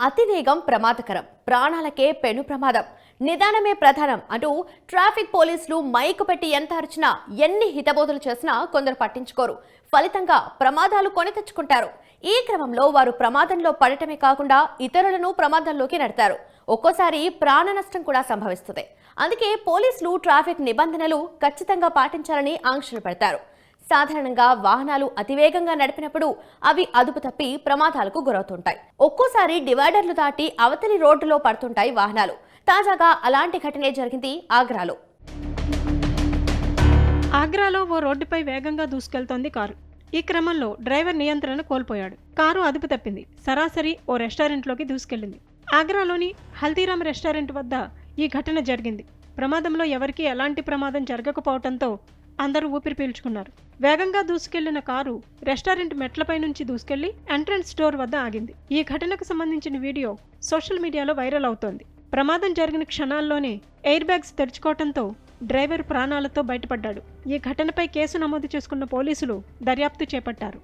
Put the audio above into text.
అతివేగం ప్రమాదకరం. ప్రాణాలకే పెను ప్రమాదం. నిదానమే ప్రధానం అంటూ ట్రాఫిక్ పోలీసులు మైకు పెట్టి ఎంత అరిచినా ఎన్ని హితబోధలు చేసినా కొందరు పట్టించుకోరు. ఫలితంగా ప్రమాదాలు కొని తెచ్చుకుంటారు. ఈ క్రమంలో వారు ప్రమాదంలో పడటమే కాకుండా ఇతరులను ప్రమాదంలోకి నెడతారు. ఒక్కోసారి ప్రాణ నష్టం కూడా సంభవిస్తుంది. అందుకే పోలీసులు ట్రాఫిక్ నిబంధనలు ఖచ్చితంగా పాటించాలని ఆంక్షలు పెడతారు. సాధారణంగా వాహనాలు అతివేగంగా నడిపినప్పుడు అవి అదుపు తప్పి ప్రమాదాలకు గురవుతుంటాయి. ఒక్కోసారి డివైడర్లు దాటి అవతలి రోడ్డులో పడుతుంటాయి వాహనాలు. తాజాగా అలాంటి ఘటనే జరిగింది ఆగ్రాలో. ఆగ్రాలో ఓ రోడ్డుపై వేగంగా దూసుకెళ్తోంది కారు. ఈ క్రమంలో డ్రైవర్ నియంత్రణ కోల్పోయాడు. కారు అదుపు తప్పింది. సరాసరి ఓ రెస్టారెంట్లోకి దూసుకెళ్ళింది ఆగ్రాలోని హల్దీరామ్ రెస్టారెంట్ వద్ద ఈ ఘటన జరిగింది. ప్రమాదంలో ఎవరికీ ఎలాంటి ప్రమాదం జరగకపోవడంతో అందరూ ఊపిరి పీల్చుకున్నారు. వేగంగా దూసుకెళ్ళిన కారు రెస్టారెంట్ మెట్లపై నుంచి దూసుకెళ్ళి ఎంట్రన్స్ డోర్ వద్ద ఆగింది. ఈ ఘటనకు సంబంధించిన వీడియో సోషల్ మీడియాలో వైరల్ అవుతోంది. ప్రమాదం జరిగిన క్షణాల్లోనే ఎయిర్ బ్యాగ్స్ తెరుచుకోవడంతో డ్రైవర్ ప్రాణాలతో బయటపడ్డాడు. ఈ ఘటనపై కేసు నమోదు చేసుకున్న పోలీసులు దర్యాప్తు చేపట్టారు.